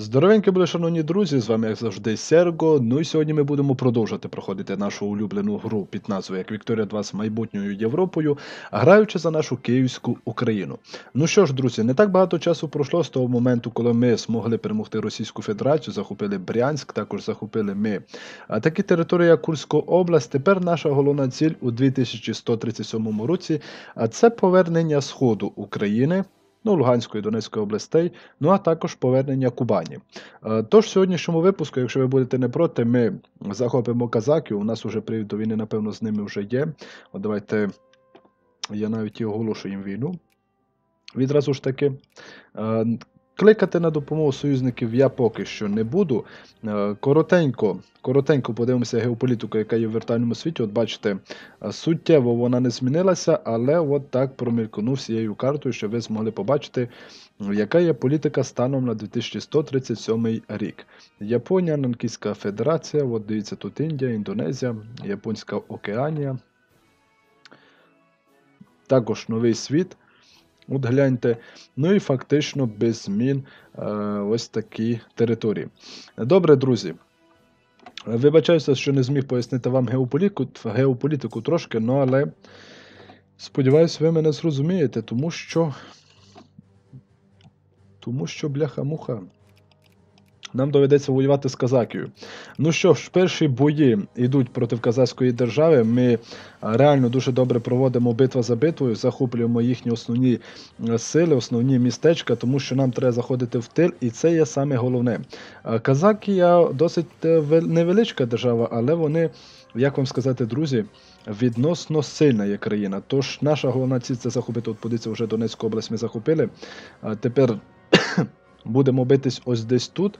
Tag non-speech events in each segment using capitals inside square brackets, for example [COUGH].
Здоровенькі були, шановні друзі, з вами, як завжди, Серго. Ну і сьогодні ми будемо продовжувати проходити нашу улюблену гру під назвою як Вікторія 2 з майбутньою Європою, граючи за нашу київську Україну. Ну що ж, друзі, не так багато часу пройшло з того моменту, коли ми змогли перемогти Російську Федерацію, захопили Брянськ, також захопили ми а такі території, як Курська область. Тепер наша головна ціль у 2137 році, це повернення Сходу України ну, Луганської Донецької областей, ну а також повернення Кубані. Е, тож в сьогоднішньому випуску, якщо ви будете не проти, ми захопимо казаків. У нас вже привід до війни, напевно, з ними вже є. От давайте я навіть і оголошую їм війну. Відразу ж таки. Кликати на допомогу союзників я поки що не буду. Е, коротенько коротенько подивимося геополітику, яка є в віртуальному світі. От бачите, е, суттєво вона не змінилася, але от так промількнув цією картою, щоб ви змогли побачити, яка є політика станом на 2137 рік. Японія, Нанкійська Федерація, от дивіться, тут Індія, Індонезія, Японська Океанія. Також новий світ. От гляньте, ну і фактично без змін е, ось такі території. Добре, друзі. Вибачаюся, що не зміг пояснити вам геополітику геополітику трошки, ну але сподіваюся, ви мене зрозумієте, тому що. Тому що бляха-муха. Нам доведеться воювати з Казакією. Ну що ж, перші бої йдуть проти казацької держави. Ми реально дуже добре проводимо битва за битвою, захоплюємо їхні основні сили, основні містечка, тому що нам треба заходити в тил, і це є саме головне. Казакія досить е, невеличка держава, але вони, як вам сказати, друзі, відносно сильна є країна. Тож наша головна ціль це захопити. От подивіться, вже Донецьку область ми захопили. Тепер. Будемо битись ось десь тут.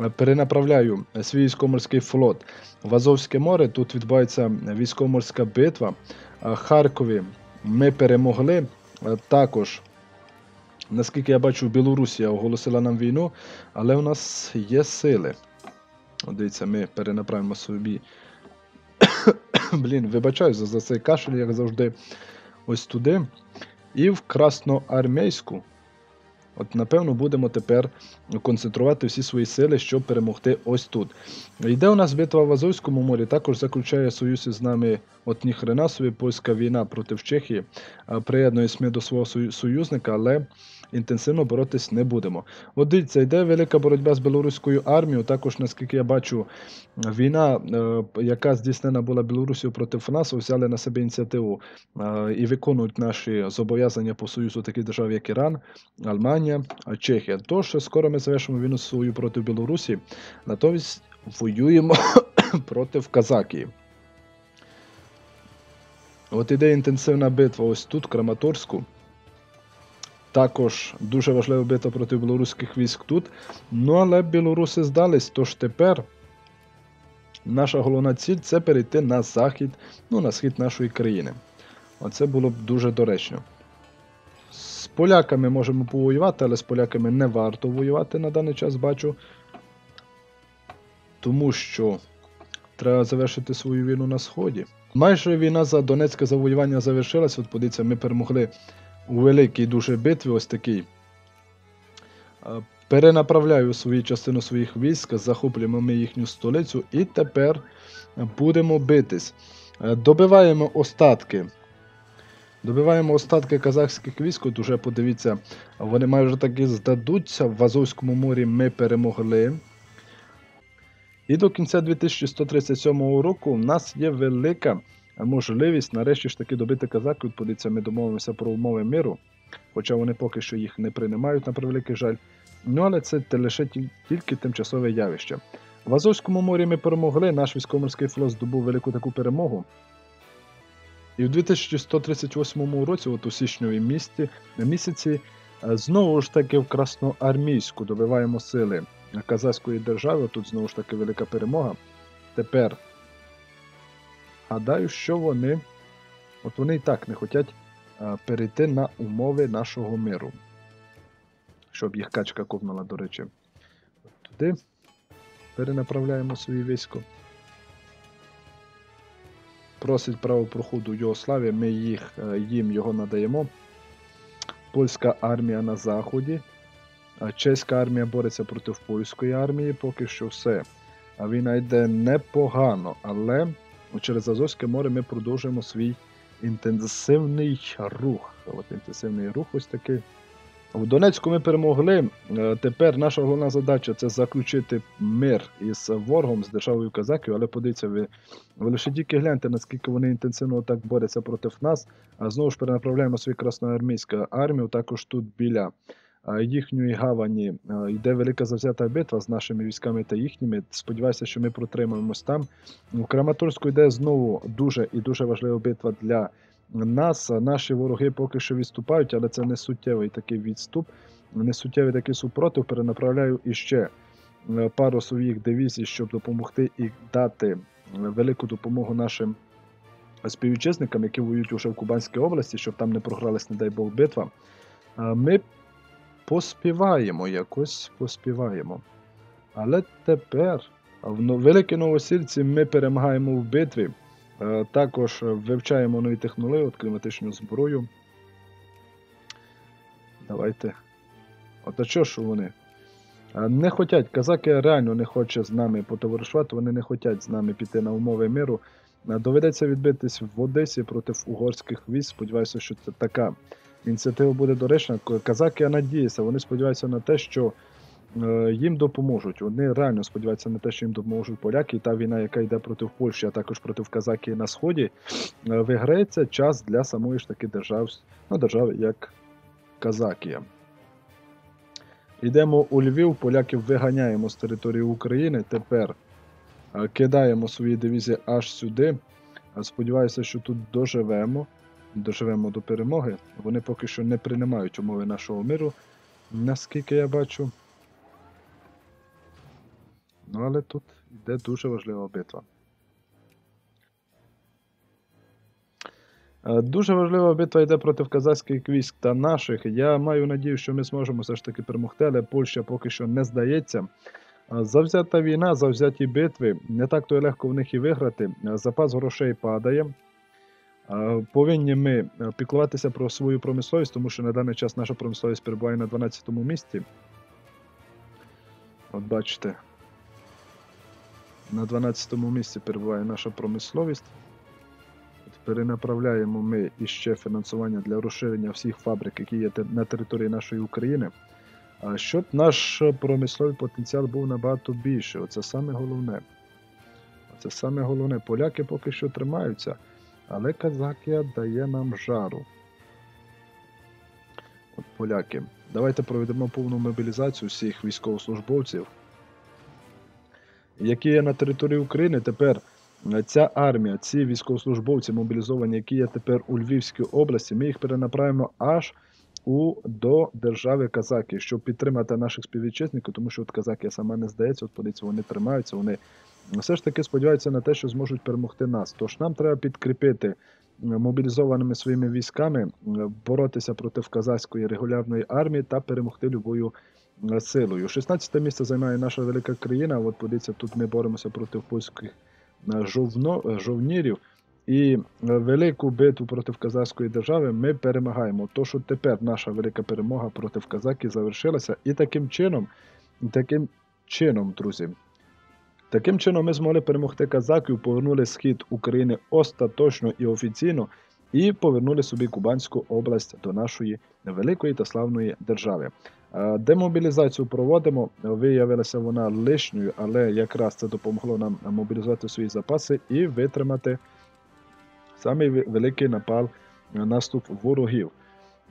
Е, перенаправляю свій військово-морський флот в Азовське море. Тут відбувається військово-морська битва. Е, Харкові ми перемогли. Е, також, наскільки я бачу, Білорусія оголосила нам війну, але у нас є сили. Дивіться, ми перенаправимо собі. [COUGHS] Блін, вибачаю за цей кашель, як завжди, ось туди. І в Красноармійську. От, напевно, будемо тепер концентрувати всі свої сили, щоб перемогти ось тут. Йде у нас битва в Азовському морі, також заключає союз із нами от ніхрена собі польська війна проти Чехії. Приєднуюсь ми до свого союзника, але інтенсивно боротись не будемо. От дивіться, йде велика боротьба з білоруською армією. Також, наскільки я бачу, війна, е, яка здійснена була Білорусію проти ФНАСу, взяли на себе ініціативу е, і виконують наші зобов'язання по союзу таких держав, як Іран, Альманія, Чехія. Тож скоро ми завершимо війну свою проти Білорусі, натомість воюємо [COUGHS] проти Казакії. От іде інтенсивна битва ось тут, в Краматорську. Також дуже важлива битва проти білоруських військ тут. Ну, але білоруси здались, тож тепер наша головна ціль це перейти на захід, ну, на схід нашої країни. Оце було б дуже доречно. З поляками можемо повоювати, але з поляками не варто воювати на даний час, бачу. Тому що треба завершити свою війну на Сході. Майже війна за Донецьке завоювання завершилась. От подивіться, ми перемогли у великій дуже битві, ось такий. Перенаправляю свою частину своїх військ, захоплюємо ми їхню столицю і тепер будемо битись. Добиваємо остатки. Добиваємо остатки казахських військ, от уже подивіться, вони майже таки здадуться. В Азовському морі ми перемогли. І до кінця 2137 року у нас є велика можливість нарешті ж таки добити казаків. Подивіться, ми домовимося про умови миру, хоча вони поки що їх не приймають, на превеликий жаль. Ну, але це лише тільки тимчасове явище. В Азовському морі ми перемогли, наш військово-морський флот здобув велику таку перемогу. І в 2138 році, от у січньовій місті, місяці, е, знову ж таки в Красноармійську добиваємо сили казахської держави. Тут знову ж таки велика перемога. Тепер гадаю, що вони. От вони і так не хочуть перейти на умови нашого миру. Щоб їх качка ковнула, до речі. От Туди перенаправляємо свої військо. Просить право проходу Йогославія, ми їх, е, їм його надаємо. Польська армія на заході. Чеська армія бореться проти польської армії, поки що все. А війна йде непогано, але через Азовське море ми продовжуємо свій інтенсивний рух. От інтенсивний рух ось такий. В Донецьку ми перемогли. Е, Тепер наша головна задача це заключити мир із ворогом, з державою казаків. Але подивіться, ви, ви лише тільки гляньте, наскільки вони інтенсивно так борються проти нас. А знову ж перенаправляємо свою красноармійську армію. Також тут біля їхньої гавані йде велика завзята битва з нашими військами та їхніми. Сподіваюся, що ми протримаємось там. У Краматорську йде знову дуже і дуже важлива битва для нас. Наші вороги поки що відступають, але це не суттєвий такий відступ, не суттєвий такий супротив. Перенаправляю іще е, пару своїх дивізій, щоб допомогти і дати велику допомогу нашим співвітчизникам, які воюють уже в Кубанській області, щоб там не програлась, не дай Бог, битва. Ми поспіваємо якось поспіваємо. Але тепер в Великій Новосільці ми перемагаємо в битві. Е, також вивчаємо нові технології, кліматичну зброю. Давайте. От а що ж вони? Е, не хочуть, казаки реально не хочуть з нами потоваришувати, вони не хочуть з нами піти на умови миру. Е, доведеться відбитись в Одесі проти угорських військ. Сподіваюся, що це така ініціатива буде доречна. Казаки, я надіюся, вони сподіваються на те, що Е, їм допоможуть. Вони реально сподіваються на те, що їм допоможуть поляки. І та війна, яка йде проти Польщі, а також проти Казакії на Сході, е, виграється час для самої ж таки держав, ну, держави, як Казакія. Йдемо у Львів, поляків виганяємо з території України. Тепер е, кидаємо свої дивізії аж сюди. Сподіваюся, що тут доживемо. Доживемо до перемоги. Вони поки що не приймають умови нашого миру, наскільки я бачу. Ну, але тут йде дуже важлива битва. Е, дуже важлива битва йде проти казацьких військ та наших. Я маю надію, що ми зможемо все ж таки перемогти, але Польща поки що не здається. Е, завзята війна, завзяті битви, не так то й легко в них і виграти. Е, запас грошей падає. Повинні ми піклуватися про свою промисловість, тому що на даний час наша промисловість перебуває на 12 му місці. От бачите. На 12 му місці перебуває наша промисловість. Перенаправляємо ми іще фінансування для розширення всіх фабрик, які є на території нашої України, щоб наш промисловий потенціал був набагато більший. Оце саме головне. Це саме головне. Поляки поки що тримаються, але Казакія дає нам жару. От Поляки. Давайте проведемо повну мобілізацію всіх військовослужбовців які є на території України, тепер е, ця армія, ці військовослужбовці мобілізовані, які є тепер у Львівській області, ми їх перенаправимо аж у до держави Казаки, щоб підтримати наших співвітчизників, тому що от Казакія сама не здається, от подивіться, вони тримаються, вони все ж таки сподіваються на те, що зможуть перемогти нас. Тож нам треба підкріпити. Е, мобілізованими своїми військами е, боротися проти казацької регулярної армії та перемогти любою силою. 16 місце займає наша велика країна. От подивіться, тут ми боремося проти польських е, жовно, е, жовнірів. І е, велику битву проти казахської держави ми перемагаємо. То, що тепер наша велика перемога проти казаків завершилася. І таким чином, таким чином, друзі, таким чином ми змогли перемогти казаків, повернули схід України остаточно і офіційно, і повернули собі Кубанську область до нашої великої та славної держави. Е, демобілізацію проводимо, виявилася вона лишньою, але якраз це допомогло нам мобілізувати свої запаси і витримати самий великий напал е, наступ ворогів.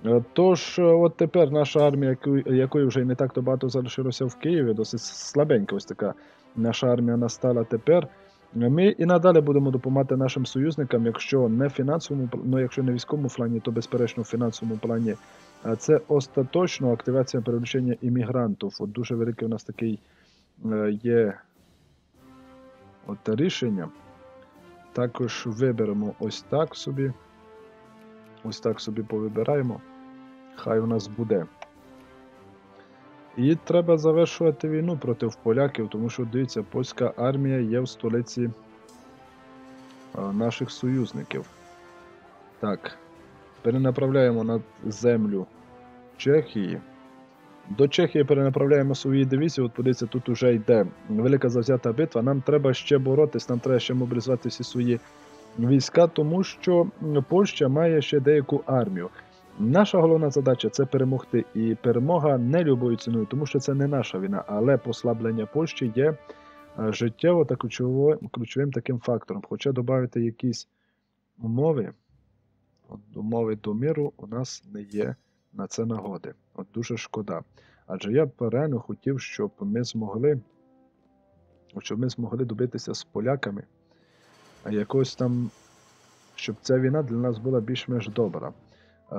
Е, тож, от тепер наша армія, якої вже не так то багато залишилося в Києві, досить слабенька ось така наша армія настала тепер. Ми і надалі будемо допомагати нашим союзникам, якщо не фінансовому, ну якщо не військовому плані, то безперечно в фінансовому плані А це остаточно активація переміщення іммігрантів. От Дуже великий у нас такий е, є от рішення. Також виберемо ось так собі. Ось так собі повибираємо. Хай у нас буде. І треба завершувати війну проти поляків, тому що, дивіться, польська армія є в столиці е, наших союзників. Так. Перенаправляємо на землю Чехії. До Чехії перенаправляємо свої дивізії. От подивіться, тут вже йде велика завзята битва. Нам треба ще боротись, нам треба ще мобілізувати всі свої війська, тому що Польща має ще деяку армію. Наша головна задача це перемогти. І перемога не любою ціною, тому що це не наша війна, але послаблення Польщі є е, життєво та ключово, ключовим таким фактором. Хоча додати якісь умови, от умови до миру у нас не є на це нагоди. От дуже шкода. Адже я б реально хотів, щоб ми змогли, щоб ми змогли добитися з поляками, а якось там, щоб ця війна для нас була більш-менш добра.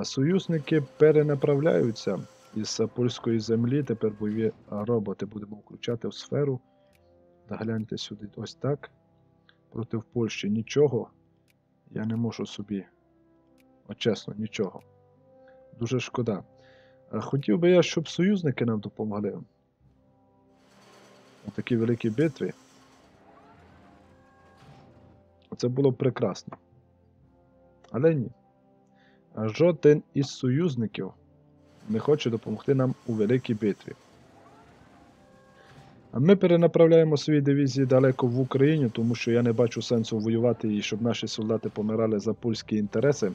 Союзники перенаправляються із польської землі. Тепер бойові роботи будемо включати в сферу. Гляньте сюди, ось так. Проти Польщі нічого. Я не можу собі. От чесно, нічого. Дуже шкода. Хотів би я, щоб союзники нам допомогли. У такій великій битві. Це було б прекрасно. Але ні. Жоден із союзників не хоче допомогти нам у великій битві. А ми перенаправляємо свої дивізії далеко в Україну, тому що я не бачу сенсу воювати і щоб наші солдати помирали за польські інтереси.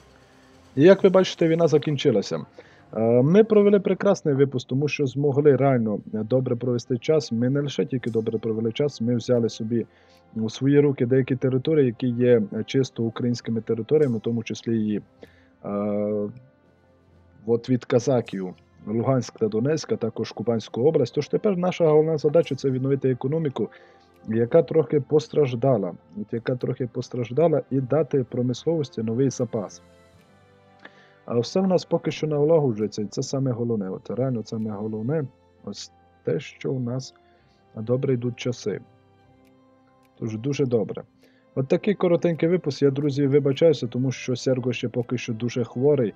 І як ви бачите, війна закінчилася. Е, Ми провели прекрасний випуск, тому що змогли реально добре провести час. Ми не лише тільки добре провели час, ми взяли собі у свої руки деякі території, які є чисто українськими територіями, в тому числі і от від Казаків, Луганськ та Донецьк, а також Кубанську область. Тож тепер наша головна задача це відновити економіку, яка трохи постраждала, яка трохи постраждала, і дати промисловості новий запас. А все в нас поки що налагоджується, і це саме головне. От реально саме головне, ось те, що у нас добре йдуть часи. Тож дуже добре. От такий коротенький випуск. Я, друзі, вибачаюся, тому що Серго ще поки що дуже хворий.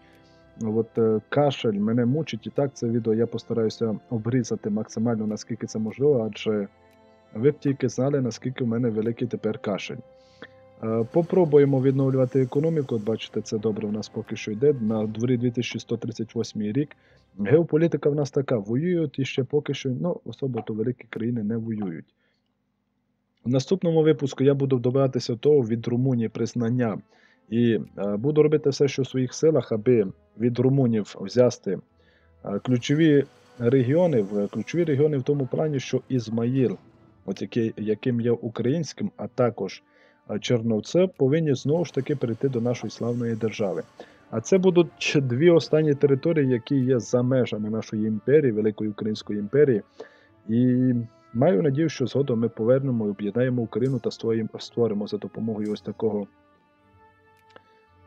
От е, кашель мене мучить, і так це відео я постараюся обрізати максимально наскільки це можливо, адже ви б тільки знали, наскільки в мене великий тепер кашель. Е, Попробуємо відновлювати економіку. От бачите, це добре у нас поки що йде. На дворі 2138 рік. Геополітика в нас така: воюють і ще поки що, ну, особо то великі країни не воюють. В наступному випуску я буду добиратися того від Румунії признання. І е, буду робити все, що в своїх силах, аби від румунів взяти е, ключові регіони, ключові регіони в тому плані, що Ізмаїл, от який, яким є українським, а також е, Черновце, повинні знову ж таки перейти до нашої славної держави. А це будуть дві останні території, які є за межами нашої імперії, Великої Української імперії. І маю надію, що згодом ми повернемо і об'єднаємо Україну та створимо, за допомогою ось такого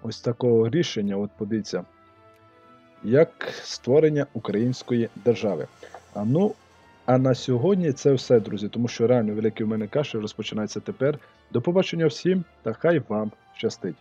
ось такого рішення. От подивіться, як створення української держави. А ну, а на сьогодні це все, друзі, тому що реально великий у мене кашель розпочинається тепер. До побачення всім та хай вам щастить!